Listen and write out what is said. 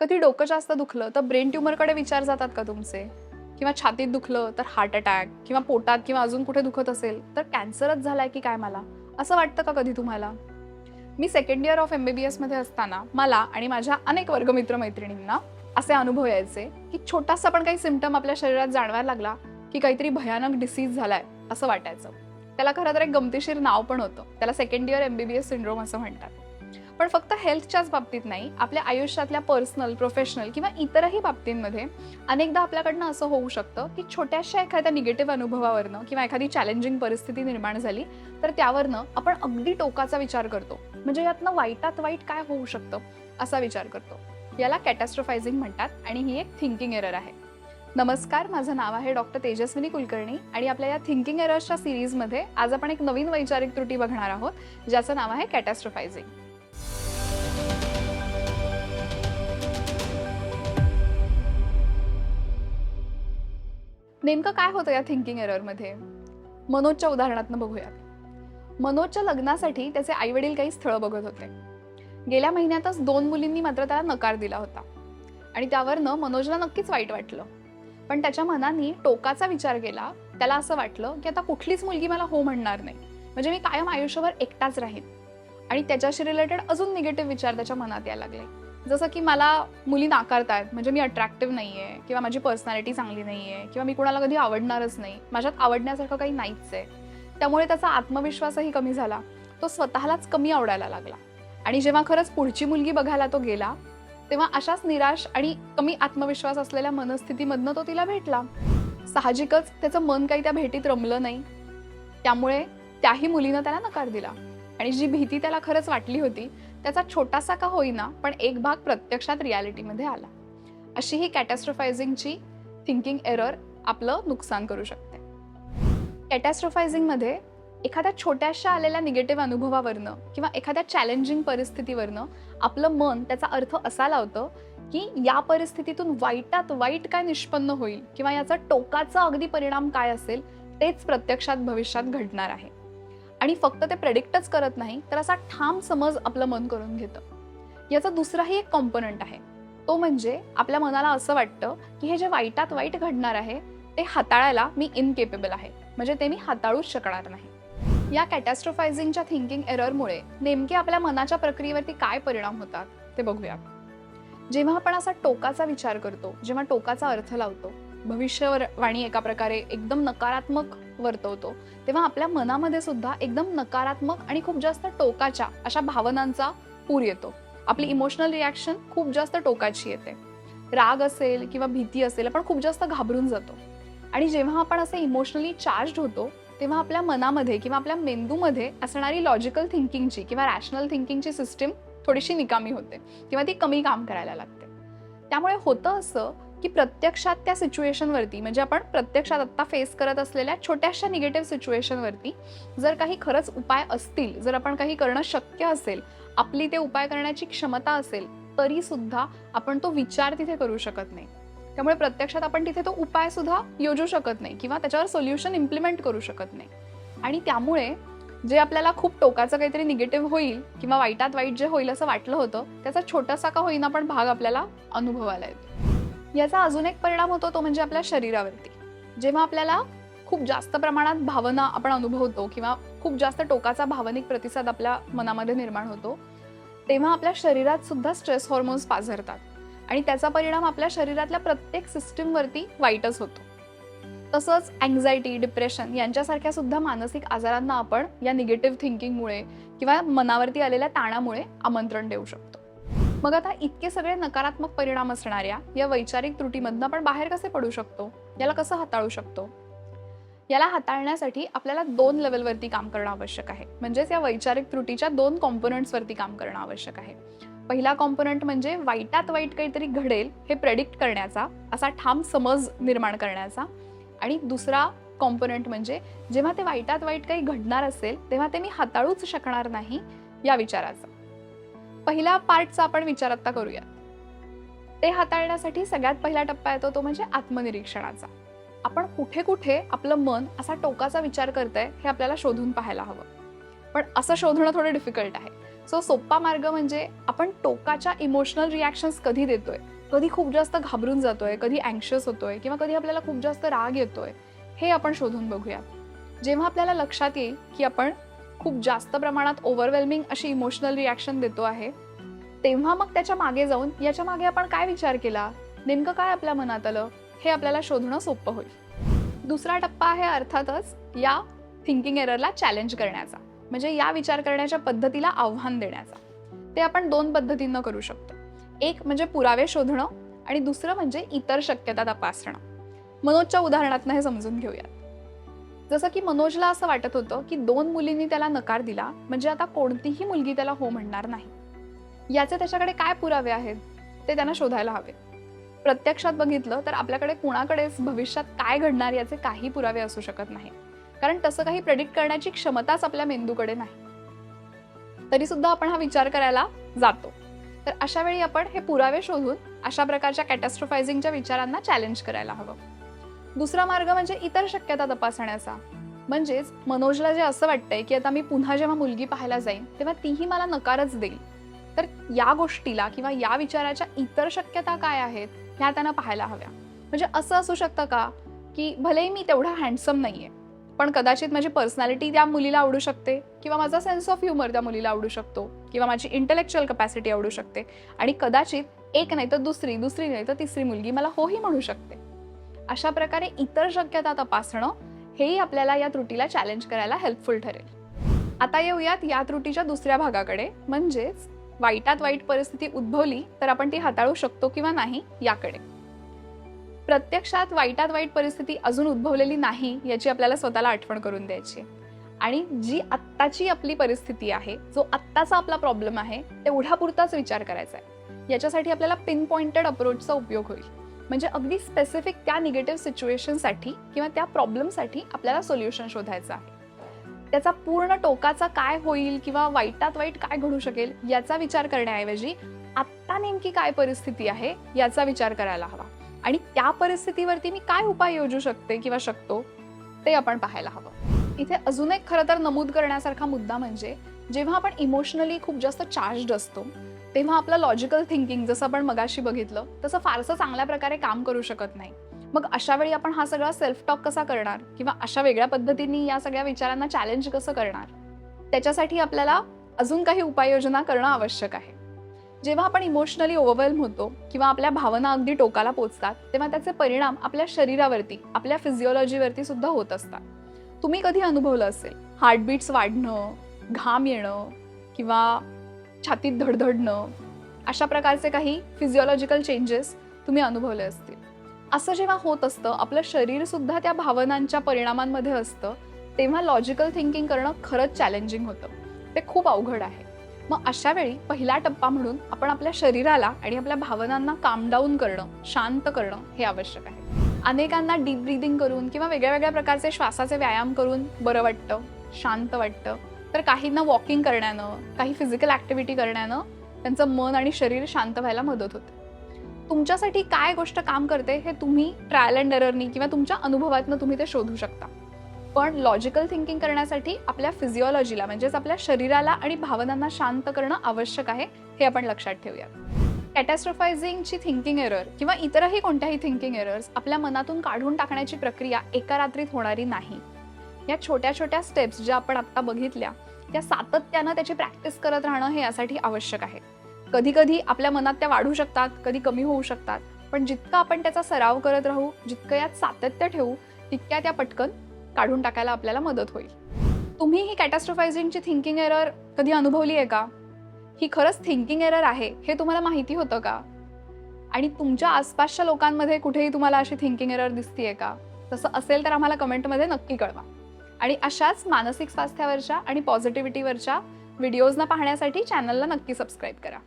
कधी डोकं जास्त दुखलं? तर ब्रेन ट्युमरकडे विचार जातात का तुमचे? किंवा छातीत दुखलं तर हार्ट अटॅक किंवा पोटात किंवा अजून कुठे दुखत असेल तर कॅन्सरच झालाय की काय मला? असं वाटतं का कधी तुम्हाला? मी second year of M B B एसमध्ये असताना मला आणि माझ्या अनेक वर्गमित्र मैत्रिणींना असे अनुभव यायचे की छोटासा पण काही सिमटम आपल्या शरीरात जाणवायला लागला की काहीतरी भयानक डिसीज झालाय असं वाटायचं. त्याला खरं तर एक गमतीशीर नाव पण होतं. त्याला second year M B B S syndrome असं म्हणतात. पण फक्त हेल्थच्याच बाबतीत नाही आपल्या आयुष्यातल्या पर्सनल प्रोफेशनल किंवा इतरही बाबतींमध्ये अनेकदा आपल्याकडनं असं होऊ शकतं की छोट्याशा एखाद्या निगेटिव्ह अनुभवावरनं किंवा एखादी चॅलेंजिंग परिस्थिती निर्माण झाली तर त्यावरनं आपण अगदी टोकाचा विचार करतो. म्हणजे यातनं वाईटात वाईट काय होऊ शकतं असा विचार करतो. याला कॅटॅस्ट्रोफायझिंग म्हणतात आणि ही एक थिंकिंग एरर आहे. नमस्कार माझं नाव आहे डॉक्टर तेजस्विनी कुलकर्णी आणि आपल्या या थिंकिंग एरर्सच्या सिरीजमध्ये आज आपण एक नवीन वैचारिक त्रुटी बघणार आहोत ज्याचं नाव आहे कॅटॅस्ट्रोफायझिंग. नेमकं काय होतं या थिंकिंग एररमध्ये मनोजच्या उदाहरणातनं बघूयात. मनोजच्या लग्नासाठी त्याचे आई वडील काही स्थळं बघत होते. गेल्या महिन्यातच दोन मुलींनी मात्र त्याला नकार दिला होता. आणि त्यावरनं मनोजला नक्कीच वाईट वाटलं. पण त्याच्या मनाने टोकाचा विचार केला त्याला असं वाटलं की आता कुठलीच मुलगी मला हो म्हणणार नाही. म्हणजे मी कायम आयुष्यभर एकटाच राहीन. आणि त्याच्याशी रिलेटेड अजून निगेटिव्ह विचार त्याच्या मनात यायला लागले. जसं की मला मुली नाकारतायत म्हणजे मी अट्रॅक्टिव्ह नाही आहे किंवा माझी पर्सनॅलिटी चांगली नाही आहे किंवा मी कुणाला कधी आवडणारच नाही माझ्यात आवडण्यासारखं काही नाहीच आहे. त्यामुळे त्याचा आत्मविश्वासही कमी झाला तो स्वतःलाच कमी आवडायला लागला. आणि जेव्हा खरंच पुढची मुलगी बघायला तो गेला तेव्हा अशाच निराश आणि कमी आत्मविश्वास असलेल्या मनस्थितीमधनं तो तिला भेटला. साहजिकच त्याचं मन काही त्या भेटीत रमलं नाही. त्यामुळे त्याही मुलीनं त्याला नकार दिला. आणि जी भीती त्याला खरंच वाटली होती त्याचा छोटासा का होईना पण एक भाग प्रत्यक्षात रियालिटीमध्ये आला. अशी ही कॅटॅस्ट्रोफायझिंगची थिंकिंग एरर आपलं नुकसान करू शकते. कॅटॅस्ट्रोफायझिंगमध्ये एखाद्या छोट्याशा आलेल्या निगेटिव्ह अनुभवावरनं किंवा एखाद्या चॅलेंजिंग परिस्थितीवरनं आपलं मन त्याचा अर्थ असा लावतं की या परिस्थितीतून वाईटात वाईट काय निष्पन्न होईल किंवा याचा टोकाचा अगदी परिणाम काय असेल तेच प्रत्यक्षात भविष्यात घडणार आहे. आणि फक्त ते प्रेडिक्टच करत नाही तर असा ठाम समज आपलं मन करून घेतं. याचा दुसराही एक कॉम्पोनंट आहे. तो म्हणजे आपल्या मनाला असं वाटतं की हे जे वाईटात वाईट घडणार आहे ते हाताळायला मी इनकेपेबल आहे. म्हणजे ते मी हाताळूच शकणार नाही. या कॅटॅस्ट्रोफायझिंगच्या थिंकिंग एररमुळे नेमके आपल्या मनाच्या प्रक्रियेवरती काय परिणाम होतात ते बघूया. जेव्हा आपण असा टोकाचा विचार करतो जेव्हा टोकाचा अर्थ लावतो भविष्यवाणी एका प्रकारे एकदम नकारात्मक वर्तवतो. तेव्हा आपल्या मनामध्ये सुद्धा एकदम नकारात्मक आणि खूप जास्त टोकाच्या अशा भावनांचा पूर येतो. आपली इमोशनल रिॲक्शन खूप जास्त टोकाची येते. राग असेल किंवा भीती असेल आपण खूप जास्त घाबरून जातो. आणि जेव्हा आपण असे इमोशनली चार्ज होतो तेव्हा आपल्या मनामध्ये किंवा आपल्या मेंदूमध्ये असणारी लॉजिकल थिंकिंगची किंवा रॅशनल थिंकिंगची सिस्टीम थोडीशी निकामी होते. किंवा ती कमी काम करायला लागते. त्यामुळे होतं असं की प्रत्यक्षात त्या सिच्युएशनवरती म्हणजे आपण प्रत्यक्षात आत्ता फेस करत असलेल्या छोट्याशा निगेटिव्ह सिच्युएशनवरती जर काही खरंच उपाय असतील जर आपण काही करणं शक्य असेल आपली ते उपाय करण्याची क्षमता असेल तरी सुद्धा आपण तो विचार तिथे करू शकत नाही. त्यामुळे प्रत्यक्षात आपण तिथे तो उपाय सुद्धा योजू शकत नाही किंवा त्याच्यावर सोल्युशन इम्प्लिमेंट करू शकत नाही. आणि त्यामुळे जे आपल्याला खूप टोकाचं काहीतरी निगेटिव्ह होईल किंवा वाईटात वाईट जे होईल असं वाटलं होतं त्याचा छोटासा का होईना पण भाग आपल्याला अनुभवायला येतो. याचा अजून एक परिणाम होतो तो म्हणजे आपल्या शरीरावरती. जेव्हा आपल्याला खूप जास्त प्रमाणात भावना आपण अनुभवतो किंवा खूप जास्त टोकाचा भावनिक प्रतिसाद आपल्या मनामध्ये निर्माण होतो तेव्हा आपल्या शरीरात सुद्धा स्ट्रेस हॉर्मोन्स पाझरतात. आणि त्याचा परिणाम आपल्या शरीरातल्या प्रत्येक सिस्टीमवरती वाईटच होतो. तसंच अँझायटी डिप्रेशन यांच्यासारख्या सुद्धा मानसिक आजारांना आपण या निगेटिव्ह थिंकिंगमुळे किंवा मनावरती आलेल्या ताणामुळे आमंत्रण देऊ शकतो. मग आता इतके सगळे नकारात्मक परिणाम असणाऱ्या या वैचारिक त्रुटीमधनं आपण बाहेर कसे पडू शकतो? याला कसं हाताळू शकतो? याला हाताळण्यासाठी आपल्याला दोन लेवलवरती काम करणं आवश्यक आहे. म्हणजेच या वैचारिक त्रुटीच्या दोन कॉम्पोनंट्सवरती काम करणं आवश्यक आहे. पहिला कॉम्पोनंट म्हणजे वाईटात वाईट काहीतरी घडेल हे प्रेडिक्ट करण्याचा असा ठाम समज निर्माण करण्याचा. आणि दुसरा कॉम्पोनंट म्हणजे जेव्हा ते वाईटात वाईट काही घडणार असेल तेव्हा ते मी हाताळूच शकणार नाही या विचाराचा. पहिल्या पार्टचा आपण विचार आत्ता करूया. ते हाताळण्यासाठी सगळ्यात पहिला टप्पा येतो तो म्हणजे आत्मनिरीक्षणाचा. आपण कुठे कुठे आपलं मन असा टोकाचा विचार करतंय हे आपल्याला शोधून पाहायला हवं. पण असं शोधणं थोडं डिफिकल्ट आहे. सो सोपा मार्ग म्हणजे आपण टोकाच्या इमोशनल रिॲक्शन्स कधी देतोय? कधी खूप जास्त घाबरून जातोय? कधी अँक्शियस होतोय? किंवा कधी आपल्याला खूप जास्त राग येतोय? हे आपण शोधून बघूया. जेव्हा आपल्याला लक्षात येईल की आपण खूप जास्त प्रमाणात ओव्हरवेल्मिंग अशी इमोशनल रिॲक्शन देतो आहे. तेव्हा मग त्याच्यामागे जाऊन याच्या मागे आपण काय विचार केला? नेमकं काय आपल्या मनात आलं? हे आपल्याला शोधणं सोपं होईल. दुसरा टप्पा आहे अर्थातच या थिंकिंग एररला चॅलेंज करण्याचा. म्हणजे या विचार करण्याच्या पद्धतीला आव्हान देण्याचा. ते आपण दोन पद्धतींना करू शकतो. एक म्हणजे पुरावे शोधणं आणि दुसरं म्हणजे इतर शक्यता तपासणं. मनोजच्या उदाहरणातनं हे समजून घेऊयात. जसं की मनोजला असं वाटत होतं की दोन मुलींनी त्याला नकार दिला म्हणजे आता कोणतीही मुलगी त्याला हो म्हणणार नाही. याचे त्याच्याकडे काय पुरावे आहेत ते त्यांना शोधायला हवे. प्रत्यक्षात बघितलं तर आपल्याकडे कुणाकडेच भविष्यात काय घडणार याचे काही पुरावे असू शकत नाही. कारण तसं काही प्रेडिक्ट करण्याची क्षमताच आपल्या मेंदूकडे नाही. तरी सुद्धा आपण हा विचार करायला जातो. तर अशा वेळी आपण हे पुरावे शोधून अशा प्रकारच्या कॅटॅस्ट्रोफायझिंगच्या विचारांना चॅलेंज करायला हवं. दुसरा मार्ग म्हणजे इतर शक्यता तपासण्याचा. म्हणजेच मनोजला जे असं वाटतंय की आता मी पुन्हा जेव्हा मुलगी पाहायला जाईन तेव्हा तीही मला नकारच देईल. तर या गोष्टीला किंवा या विचाराच्या इतर शक्यता काय आहेत ह्या त्यांना पाहायला हव्या. म्हणजे असं असू शकतं का की भलेही मी तेवढा हँडसम नाही आहे पण कदाचित माझी पर्सनॅलिटी त्या मुलीला आवडू शकते किंवा माझा सेन्स ऑफ ह्युमर त्या मुलीला आवडू शकतो किंवा माझी इंटेलेक्च्युअल कपॅसिटी आवडू शकते. आणि कदाचित एक नाही तर दुसरी दुसरी नाही तर तिसरी मुलगी मला होही म्हणू शकते. अशा प्रकारे इतर शक्यता तपासणं हेही आपल्याला या त्रुटीला चॅलेंज करायला हेल्पफुल ठरेल. आता येऊयात या त्रुटीच्या दुसऱ्या भागाकडे. म्हणजेच वाईटात वाईट परिस्थिती उद्भवली तर आपण ती हाताळू शकतो किंवा नाही याकडे. प्रत्यक्षात वाईटात वाईट परिस्थिती अजून उद्भवलेली नाही याची आपल्याला स्वतःला आठवण करून द्यायची आणि जी आत्ताची आपली परिस्थिती आहे जो आत्ताचा आपला प्रॉब्लेम आहे तेवढ्यापुरताच विचार करायचा आहे. याच्यासाठी आपल्याला पिन पॉइंटेड अप्रोचचा उपयोग होईल. म्हणजे अगदी स्पेसिफिक त्या निगेटिव्ह सिच्युएशनसाठी किंवा त्या प्रॉब्लेमसाठी आपल्याला सोल्युशन शोधायचं आहे. त्याचा पूर्ण टोकाचा काय होईल किंवा वाईटात वाईट काय घडू शकेल याचा विचार करण्याऐवजी आत्ता नेमकी काय परिस्थिती आहे याचा विचार करायला हवा. आणि त्या परिस्थितीवरती मी काय उपाय योजू शकते किंवा शकतो ते आपण पाहायला हवं. इथे अजून एक खरं तर नमूद करण्यासारखा मुद्दा म्हणजे जेव्हा आपण इमोशनली खूप जास्त चार्जड असतो तेव्हा आपलं लॉजिकल थिंकिंग जसं आपण मगाशी बघितलं तसं फारसं चांगल्या प्रकारे काम करू शकत नाही. मग अशा वेळी आपण हा सगळा सेल्फ टॉक कसा करणार? किंवा अशा वेगळ्या पद्धतीने या सगळ्या विचारांना चॅलेंज कसं करणार? त्याच्यासाठी आपल्याला अजून काही उपाययोजना करणं आवश्यक आहे. जेव्हा आपण इमोशनली ओव्हरवेल्म होतो किंवा आपल्या भावना अगदी टोकाला पोचतात तेव्हा त्याचे परिणाम आपल्या शरीरावरती आपल्या फिजिओलॉजीवरती सुद्धा होत असतात. तुम्ही कधी अनुभवलं असेल? हार्टबीट्स वाढणं घाम येणं किंवा छातीत धडधडणं अशा प्रकारचे काही फिजिओलॉजिकल चेंजेस तुम्ही अनुभवले असतील. असं जेव्हा होत असतं आपलं शरीरसुद्धा त्या भावनांच्या परिणामांमध्ये असतं तेव्हा लॉजिकल थिंकिंग करणं खरंच चॅलेंजिंग होतं. ते खूप अवघड आहे. मग अशा वेळी पहिला टप्पा म्हणून आपण आपल्या शरीराला आणि आपल्या भावनांना काम डाऊन करणं शांत करणं हे आवश्यक आहे. अनेकांना डीप ब्रीदिंग करून किंवा वेगळ्या वेगळ्या प्रकारचे श्वासाचे व्यायाम करून बरं वाटतं शांत वाटतं. तर काहींना वॉकिंग करण्यानं काही फिजिकल ॲक्टिव्हिटी करण्यानं त्यांचं मन आणि शरीर शांत व्हायला मदत होते. तुमच्यासाठी काय गोष्ट काम करते हे तुम्ही ट्रायल अँड एररनी किंवा तुमच्या अनुभवातनं तुम्ही ते शोधू शकता. पण लॉजिकल थिंकिंग करण्यासाठी आपल्या फिजिओलॉजीला म्हणजेच आपल्या शरीराला आणि भावनांना शांत करणं आवश्यक आहे हे आपण लक्षात ठेवूया कॅटॅस्ट्रोफायझिंगची थिंकिंग एरर किंवा इतरही कोणत्याही थिंकिंग एरर्स आपल्या मनातून काढून टाकण्याची प्रक्रिया एका रात्रीत होणारी नाही. या छोट्या छोट्या स्टेप्स ज्या आपण आत्ता बघितल्या त्या सातत्यानं त्याची प्रॅक्टिस करत राहणं हे यासाठी आवश्यक आहे. कधी कधी आपल्या मनात त्या वाढू शकतात कधी कमी होऊ शकतात पण जितका आपण त्याचा सराव करत राहू जितकं यात सातत्य ठेवू तितक्या त्या पटकन काढून टाकायला आपल्याला मदत होईल. तुम्ही ही कॅटॅस्ट्रोफायझिंगची थिंकिंग एरर कधी अनुभवली आहे का? ही खरंच थिंकिंग एरर आहे हे तुम्हाला माहिती होतं का? आणि तुमच्या आसपासच्या लोकांमध्ये कुठेही तुम्हाला अशी थिंकिंग एरर दिसतीये का? तसं असेल तर आम्हाला कमेंटमध्ये नक्की कळवा. आणि अशाच मानसिक स्वास्थ्यावरच्या आणि पॉझिटिव्हिटीवरच्या व्हिडिओजना पाहण्यासाठी चॅनलला नक्की सबस्क्राईब करा.